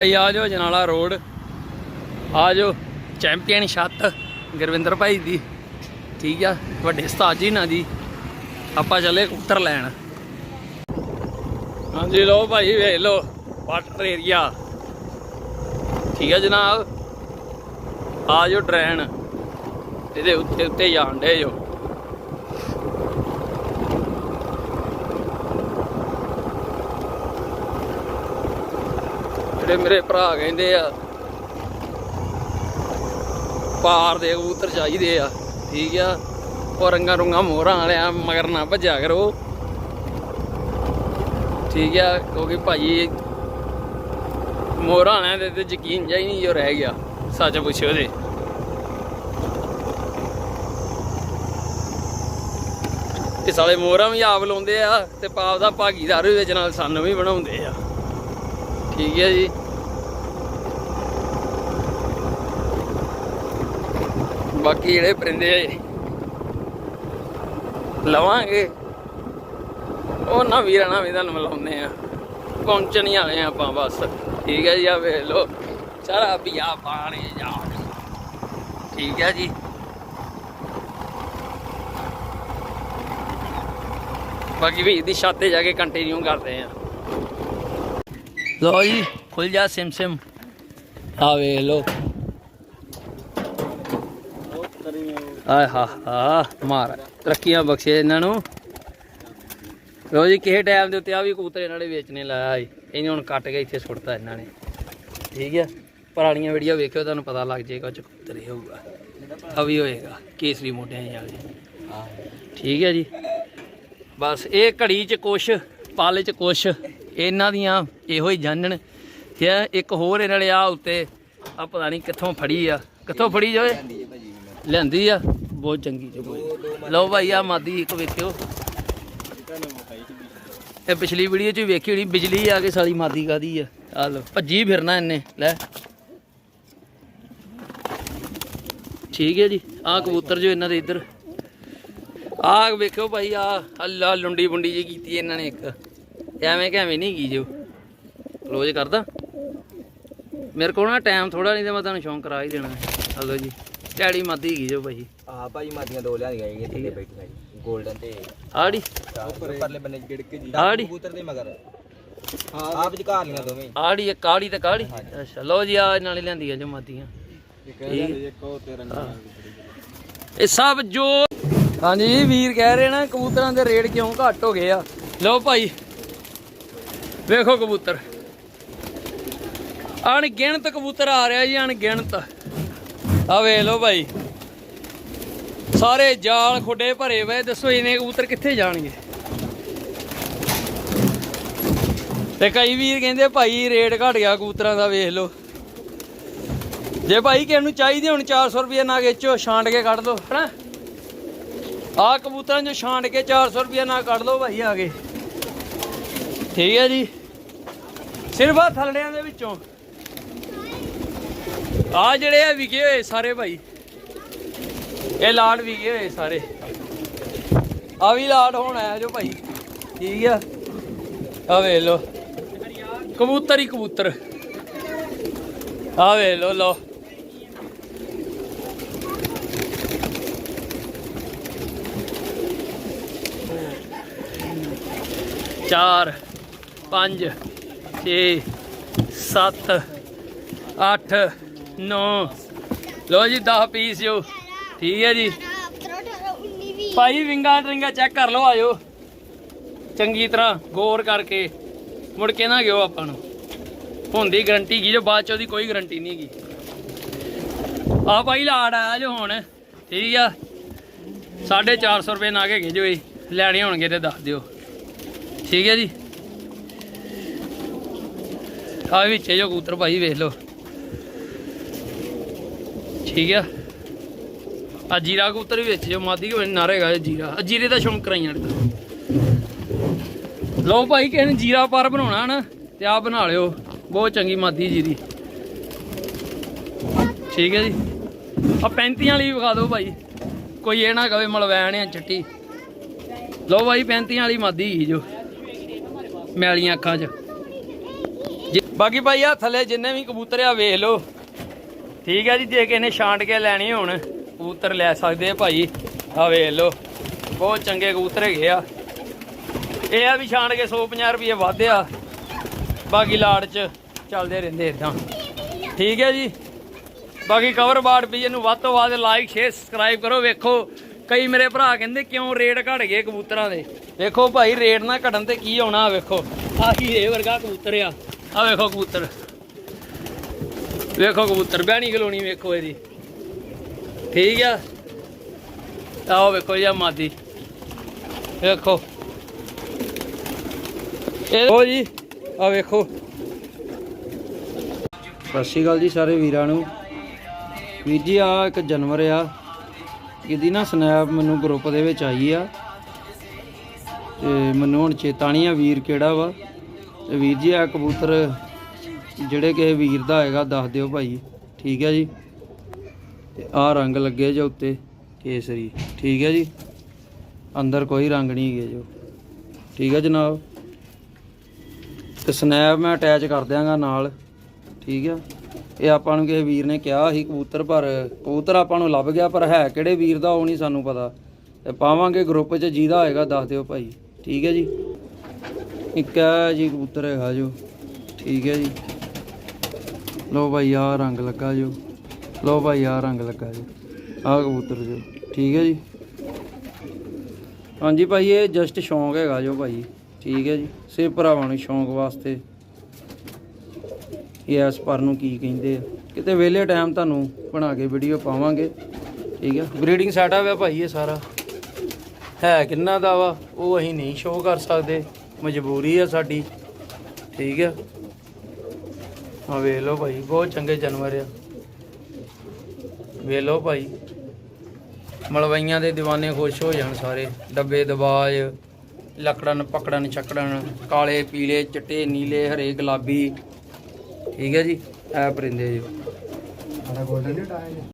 ਭਾਈ, ਆ ਜਾਓ ਜਨਾਲਾ ਰੋਡ। ਆ ਜਾਓ, ਚੈਂਪੀਅਨ ਛੱਤ ਗੁਰਵਿੰਦਰ ਭਾਈ ਦੀ। ਠੀਕ ਆ, ਵੱਡੇ ਉਸਤਾਦ ਜੀ ਨਾਲ ਦੀ ਆਪਾਂ ਚੱਲੇ ਕਬੂਤਰ ਲੈਣ। ਹਾਂਜੀ ਲੋ ਭਾਈ, ਵੇਖ ਲੋ ਵਾਟਰ ਏਰੀਆ ਠੀਕ ਆ ਜਨਾਬ। ਆ ਜਾਓ ਟ੍ਰੇਨ ਇਹਦੇ ਉੱਤੇ ਉੱਤੇ ਜਾਣ ਡੇ ਜੋ। ਜਿਹੜੇ ਮੇਰੇ ਭਰਾ ਕਹਿੰਦੇ ਆ, ਪਾਰ ਦੇ ਕਬੂਤਰ ਚਾਹੀਦੇ ਆ, ਠੀਕ ਆ? ਉਹ ਰੰਗਾ ਰੁੰਗਾ ਮੋਹਰਾਂ ਵਾਲਿਆਂ ਮਗਰ ਨਾ ਭੱਜਿਆ ਕਰੋ। ਠੀਕ ਆ? ਕਿਉਂਕਿ ਭਾਜੀ ਮੋਹਰਾਂ ਵਾਲਿਆਂ ਦੇ ਤੇ ਯਕੀਨ ਜਾਈ ਨਹੀਂ ਜੋ ਰਹਿ ਗਿਆ, ਸੱਚ ਪੁੱਛਿਓ ਦੇ ਇਹ ਸਾਲੇ ਮੋਹਰਾਂ ਵੀ ਆਪ ਲਾਉਂਦੇ ਆ ਤੇ ਪਾਪ ਦਾ ਭਾਗੀਦਾਰ ਵੀ ਵਿੱਚ ਨਾਲ ਸਾਨੂੰ ਵੀ ਬਣਾਉਂਦੇ ਆ। ਠੀਕ ਹੈ ਜੀ? ਬਾਕੀ ਜਿਹੜੇ ਪਰਿੰਦੇ ਲਵਾਂਗੇ। ਉਹ ਨਾ ਵੀਰਾਂ ਨਾਲ ਵੀ ਤੁਹਾਨੂੰ ਮਿਲਾਉਂਦੇ ਆ। ਪਹੁੰਚਣ ਹੀ ਵਾਲੇ ਆ ਆਪਾਂ ਬਸ। ਠੀਕ ਹੈ ਜੀ ਆ ਵੇਖ ਲੋ ਸਾਰਾ ਪਿਆ ਪਾਣੀ ਜਾ ਠੀਕ ਹੈ ਜੀ। ਬਾਕੀ ਵੀ ਦੀ ਛੱਤ ਤੇ ਜਾ ਕੇ ਕੰਟੀਨਿਊ ਕਰਦੇ ਆ। ਲੋ ਜੀ ਖੁੱਲ ਜਾ ਸਿਮ ਸਿਮ ਆ ਵੇਖ ਲੋ ਆਏ ਹਾ ਹਾ ਮਹਾਰਾਜ ਤਰੱਕੀਆਂ ਬਖਸ਼ੇ ਇਹਨਾਂ ਨੂੰ। ਲੋ ਜੀ, ਕਿਸੇ ਟਾਈਮ ਦੇ ਉੱਤੇ ਆ ਵੀ ਕਬੂਤਰ ਇਹਨਾਂ ਨੇ ਵੇਚਣੇ ਲਾਇਆ ਸੀ। ਇਹਨੇ ਹੁਣ ਕੱਟ ਕੇ ਇੱਥੇ ਸੁੱਟਤਾ ਇਹਨਾਂ ਨੇ। ਠੀਕ ਹੈ ਪੁਰਾਣੀਆਂ ਵੀਡੀਓ ਵੇਖਿਓ, ਤੁਹਾਨੂੰ ਪਤਾ ਲੱਗ ਜਾਏਗਾ ਚ ਕਬੂਤਰ ਹੀ ਹੋਊਗਾ। ਆ ਵੀ ਹੋਏਗਾ, ਕੇਸਰੀ ਮੋਢਿਆਂ ਵਾਲੀ ਠੀਕ ਹੈ ਜੀ? ਬਸ, ਇਹ ਘੜੀ ਚ ਕੁਛ, ਪਲ ਚ ਕੁਛ, ਇਹਨਾਂ ਦੀਆਂ ਇਹੋ ਹੀ ਜਾਣਨ। ਤੇ ਇੱਕ ਹੋਰ ਇਹਨਾਂ ਨੇ ਆ ਉੱਤੇ ਆ ਪਤਾ ਨਹੀਂ ਕਿੱਥੋਂ ਫੜੀ ਆ। ਕਿੱਥੋਂ ਫੜੀ ਜੋਏ ਲੈਂਦੀ ਆ। ਬਹੁਤ ਚੰਗੀ ਜੀ ਕੋਈ ਲਓ ਭਾਈ ਆ ਮਾਦੀ ਇੱਕ ਵੇਖਿਓ। ਇਹ ਪਿਛਲੀ ਵੀਡੀਓ ਚ ਵੀ ਵੇਖੀ ਹੋਣੀ, ਬਿਜਲੀ ਆ ਕੇ ਸਾਲੀ ਮਾਦੀ ਕਾਦੀ ਆ। ਆ ਲਓ, ਭੱਜੀ ਫਿਰਨਾ ਇਹਨੇ, ਲੈ। ਠੀਕ ਹੈ ਜੀ ਆ ਕਬੂਤਰ ਜੋ ਇਹਨਾਂ ਦੇ ਇੱਧਰ। ਆ ਵੇਖਿਓ ਭਾਈ ਆ ਅੱਲਾ ਲੁੰਡੀ ਬੁੰਡੀ ਜੀ ਕੀਤੀ ਇਹਨਾਂ ਨੇ ਇੱਕ। ਐਵੇਂ ਕਿਵੇਂ ਨਹੀਂ ਕੀ ਜੋ। ਕਲੋਜ਼ ਕਰਦਾ। ਮੇਰੇ ਕੋਲ ਨਾ ਟਾਈਮ ਥੋੜਾ ਨਹੀਂ ਤੇ ਮੈਂ ਤੁਹਾਨੂੰ ਸ਼ੌਂਕ ਕਰਾ ਹੀ ਦੇਣਾ। ਹਲੋ ਜੀ, ਡੈਡੀ ਮਾਦੀ ਕੀ ਜੋ ਭਾਈ। ਆ ਭਾਈ ਮਾਦੀਆਂ ਦੋ ਲਿਆਂਦੀਆਂ ਹੈਗੀਆਂ ਥੱਲੇ ਬੈਠੀਆਂ ਜੀ 골ਡਨ ਤੇ। ਆੜੀ। ਪਰਲੇ ਬੰਨੇ ਗਿੜ ਕੇ ਜੀ ਆੜੀ। ਕਬੂਤਰ ਦੇ ਮਗਰ। ਹਾਂ। ਆਪ ਵਿਚਕਾਰ ਲੀਆਂ ਦੋਵੇਂ। ਆੜੀ ਇੱਕ ਕਾੜੀ ਤੇ ਕਾੜੀ ਅੱਛਾ ਲਓ ਜੀ ਆ ਨਾਲੇ ਲਿਆਂਦੀਆਂ ਜੋ ਮਾਦੀਆਂ। ਇੱਕ ਉਹ ਤੇ ਇਹ ਸਭ ਜੋ ਹਾਂਜੀ ਵੀਰ ਕਹਿ ਰਹੇ ਨਾ ਕਬੂਤਰਾਂ ਦੇ ਰੇਟ ਕਿਉਂ ਘੱਟ ਹੋ ਗਏ ਆ? ਲਓ ਭਾਈ। ਵੇਖੋ ਕਬੂਤਰ। ਅਣਗਿਣਤ ਕਬੂਤਰ ਆ ਰਿਹਾ ਜੀ ਅਣਗਿਣਤ। ਆ ਵੇਖ ਲਓ ਭਾਈ। ਸਾਰੇ ਜਾਲ ਖੁੱਡੇ ਭਰੇ ਹੋਏ ਦੱਸੋ ਇਹਨੇ ਕਬੂਤਰ ਕਿੱਥੇ ਜਾਣਗੇ? ਤੇ ਕਈ ਵੀਰ ਕਹਿੰਦੇ, ਭਾਈ, ਰੇਟ ਘਟ ਗਿਆ ਕਬੂਤਰਾਂ ਦਾ, ਵੇਖ ਲਓ। ਜੇ ਭਾਈ ਕਿਸੇ ਨੂੰ ਚਾਹੀਦੇ ਹੁਣ 400 ਰੁਪਏ, ਨਾ ਵੇਚੋ, ਛਾਂਟ ਕੇ ਕੱਢ ਲਓ। ਹਨਾ? ਆ ਕਬੂਤਰਾਂ ਚੋਂ ਛਾਂਟ ਕੇ 400 ਰੁਪਏ ਨਾ ਕੱਢ ਲਓ ਭਾਈ, ਆ ਗਏ ਠੀਕ ਹੈ ਜੀ? ਸਿਰਫ ਆ ਥੱਲੜਿਆਂ ਦੇ ਵਿੱਚੋਂ। ਆ ਜਿਹੜੇ ਆ ਵਿਕੇ ਹੋਏ ਸਾਰੇ ਭਾਈ। ਇਹ ਲਾਟ ਵਿਕੇ ਹੋਏ ਸਾਰੇ। ਆ ਵੀ ਲਾਡ ਹੋਣਾ ਆਇਆ ਜੋ ਭਾਈ। ਠੀਕ ਆ। ਆ ਵੇਖ ਲਓ। ਕਬੂਤਰ ਹੀ ਕਬੂਤਰ। ਆ ਵੇਖ ਲਓ ਲਓ। ਚਾਰ, ਪੰਜ, ਛੇ, ਸੱਤ, ਅੱਠ, ਨੌ। ਲੋ ਜੀ 10 ਪੀਸ ਜੋ। ਠੀਕ ਹੈ ਜੀ। ਭਾਈ ਵਿੰਗਾ ਟਰਿੰਗਾ ਚੈੱਕ ਕਰ ਲਓ, ਆਇਓ। ਚੰਗੀ ਤਰ੍ਹਾਂ ਗੌਰ ਕਰਕੇ ਮੁੜ ਕੇ ਨਾ ਗਿਓ ਆਪਾਂ ਨੂੰ। ਹੁੰਦੀ ਗਰੰਟੀ ਕੀ ਜੋ ਬਾਅਦ ਚ ਉਹਦੀ ਕੋਈ ਗਰੰਟੀ ਨਹੀਂ ਹੈਗੀ ਆ ਭਾਈ ਲਾੜ ਆਇਆ ਜੋ ਹੁਣ। ਠੀਕ ਆ। 450 ਰੁਪਏ ਨਾ ਕੇ ਜੋ ਇਹ। ਲੈਣੇ ਹੋਣਗੇ ਤੇ ਦੱਸ ਦਿਓ। ਠੀਕ ਹੈ ਜੀ। ਆ ਵਿੱਚ ਜੋ ਕਬੂਤਰ ਭਾਈ ਵੇਖ ਲਓ। ਠੀਕ ਆ। ਆ ਜੀਰਾ ਕਬੂਤਰ ਵੀ ਵਿੱਚ ਜੋ ਮਾਦੀ ਹੋਏ ਨਾਰੇਗਾ ਜੀਰਾ। ਆ ਜੀਰੇ ਦਾ ਸ਼ੌਂਕ ਕਰਾਈਆਂ ਨੇ ਲਓ ਭਾਈ, ਕਿਸੇ ਨੇ ਜੀਰਾ ਪਰ ਬਣਾਉਣਾ ਨਾ, ਤੇ ਆ ਬਣਾ ਲਿਓ। ਬਹੁਤ ਚੰਗੀ ਮਾਦੀ ਜੀਰੀ। ਠੀਕ ਹੈ ਜੀ। ਆ 35 ਵਾਲੀ ਵਿਖਾ ਦਿਓ ਭਾਈ। ਕੋਈ ਇਹ ਨਾ ਕਵੇ ਮਲਵੈਣ ਆ ਚਿੱਟੀ। ਲਓ ਭਾਈ 35 ਵਾਲੀ ਮਾਦੀ ਜੋ, ਮੈਲੀਆਂ ਅੱਖਾਂ 'ਚ। ਬਾਕੀ ਭਾਈ ਆ ਥੱਲੇ ਜਿੰਨੇ ਵੀ ਕਬੂਤਰ ਆ, ਵੇਖ ਲਓ। ਠੀਕ ਹੈ ਜੀ, ਜੇ ਕਿਸੇ ਨੇ ਛਾਂਟ ਕੇ ਲੈਣੇ ਹੋਣ। ਕਬੂਤਰ ਲੈ ਸਕਦੇ ਆ ਭਾਈ। ਆ ਵੇਖ ਲਓ, ਬਹੁਤ ਚੰਗੇ ਕਬੂਤਰ ਹੈਗੇ ਆ। ਇਹ ਆ ਵੀ ਛਾਣ ਕੇ 150 ਰੁਪਏ ਵੱਧ ਆ। ਬਾਕੀ ਲਾੜ ਚ ਚੱਲਦੇ ਰਹਿੰਦੇ ਇਦਾਂ ਠੀਕ ਹੈ ਜੀ। ਬਾਕੀ ਕਵਰ ਬਾੜ ਵੀ ਇਹਨੂੰ ਵੱਧ ਤੋਂ ਵੱਧ ਲਾਈਕ ਸ਼ੇਅਰ ਸਬਸਕ੍ਰਾਈਬ ਕਰੋ। ਵੇਖੋ, ਕਈ ਮੇਰੇ ਭਰਾ ਕਹਿੰਦੇ ਕਿਉਂ ਰੇਟ ਘਟ ਗਏ ਕਬੂਤਰਾਂ ਦੇ। ਵੇਖੋ ਭਾਈ, ਰੇਟ ਨਾ ਘਟਣ ਤੇ ਕੀ ਆਉਣਾ, ਵੇਖੋ। ਆਹੀ ਇਹ ਵਰਗਾ ਕਬੂਤਰ ਆ। ਆ ਵੇਖੋ ਕਬੂਤਰ। ਵੇਖੋ ਕਬੂਤਰ ਬਹਿਣੀ ਕਲੋਣੀ ਵੇਖੋ ਇਹਦੀ। ਠੀਕ ਆ? ਆਓ ਵੇਖੋ ਜੀ ਮਾਦੀ। ਵੇਖੋ। ਇਹ ਉਹ ਜੀ ਆ ਵੇਖੋ। ਸਤਿ ਸ਼੍ਰੀ ਅਕਾਲ ਜੀ ਸਾਰੇ ਵੀਰਾਂ ਨੂੰ। ਵੀਰ ਜੀ ਆ ਇੱਕ ਜਨਵਰ ਆ। ਇਹਦੀ ਨਾ ਸਨੈਪ ਮੈਨੂੰ ਗਰੁੱਪ ਦੇ ਵਿੱਚ ਆਈ ਆ। ਤੇ ਮੈਨੂੰ ਹੁਣ ਚੇਤਾ ਨਹੀਂ ਆ ਵੀਰ ਕਿਹੜਾ ਵਾ। ਤੇ ਵੀਰ ਜੀ ਆ ਕਬੂਤਰ ਜਿਹੜੇ ਕਿਸੇ ਵੀਰ ਦਾ ਹੈਗਾ, ਦੱਸ ਦਿਓ ਭਾਈ। ਠੀਕ ਹੈ ਜੀ? ਤੇ ਆ ਰੰਗ ਲੱਗੇ ਜੋ ਉੱਤੇ ਕੇਸਰੀ। ਠੀਕ ਹੈ ਜੀ? ਅੰਦਰ ਕੋਈ ਰੰਗ ਨਹੀਂ ਹੈਗੇ ਜੋ। ਠੀਕ ਹੈ ਜਨਾਬ? ਤੇ ਸਨੈਪ ਮੈਂ ਅਟੈਚ ਕਰ ਦਿਆਂਗਾ ਨਾਲ। ਠੀਕ ਹੈ? ਇਹ ਆਪਾਂ ਨੂੰ ਕਿਸੇ ਵੀਰ ਨੇ ਕਿਹਾ ਸੀ ਕਬੂਤਰ, ਪਰ ਕਬੂਤਰ ਆਪਾਂ ਨੂੰ ਲੱਭ ਗਿਆ, ਪਰ ਹੈ ਕਿਹੜੇ ਵੀਰ ਦਾ ਉਹ ਨਹੀਂ ਸਾਨੂੰ ਪਤਾ। ਤੇ ਪਾਵਾਂਗੇ ਗਰੁੱਪ 'ਚ, ਜਿਹਦਾ ਹੋਏਗਾ ਦੱਸ ਦਿਓ ਭਾਈ। ਠੀਕ ਹੈ ਜੀ? ਇੱਕ ਹੈ ਜੀ ਕਬੂਤਰ ਹੈਗਾ ਜੋ। ਠੀਕ ਹੈ ਜੀ? ਲੋ ਭਾਈ ਆ ਰੰਗ ਲੱਗਾ ਜੋ। ਲਓ ਭਾਈ ਆ ਰੰਗ ਲੱਗਾ ਜੀ। ਆ ਕਬੂਤਰ ਜੋ। ਠੀਕ ਹੈ ਜੀ? ਹਾਂਜੀ ਭਾਈ, ਇਹ ਜਸਟ ਸ਼ੌਂਕ ਹੈਗਾ ਜੋ ਭਾਈ। ਠੀਕ ਹੈ ਜੀ? ਸੇ ਭਰਾਵਾਂ ਨੂੰ ਸ਼ੌਂਕ ਵਾਸਤੇ। ਇਹ ਇਸ ਪਰ ਨੂੰ ਕੀ ਕਹਿੰਦੇ ਆ। ਕਿਤੇ ਵਿਹਲੇ ਟਾਈਮ ਤੁਹਾਨੂੰ ਬਣਾ ਕੇ ਵੀਡੀਓ ਪਾਵਾਂਗੇ। ਠੀਕ ਹੈ? ਬਰੀਡਿੰਗ ਸੈਟਅਪ ਹੈ ਭਾਈ ਇਹ ਸਾਰਾ। ਹੈ ਕਿੰਨਾ ਦਾ ਵਾ, ਉਹ ਅਸੀਂ ਨਹੀਂ ਸ਼ੋਅ ਕਰ ਸਕਦੇ। ਮਜਬੂਰੀ ਆ ਸਾਡੀ। ਠੀਕ ਹੈ? ਆ ਵੇਖ ਲਓ ਭਾਈ, ਬਹੁਤ ਚੰਗੇ ਜਾਨਵਰ ਆ। ਵੇਖ ਭਾਈ। ਮਲਵਈਆਂ ਦੇ ਦੀਵਾਨੇ ਖੁਸ਼ ਹੋ ਜਾਣ ਸਾਰੇ। ਡੱਬੇ ਦਬਾਜ, ਲੱਕੜਨ, ਪਕੜਨ, ਛਕੜਨ, ਕਾਲੇ, ਪੀਲੇ, ਚਿੱਟੇ, ਨੀਲੇ, ਹਰੇ, ਗੁਲਾਬੀ। ਠੀਕ ਹੈ ਜੀ। ਇਹ ਪਰਿੰਦੇ ਜੀ।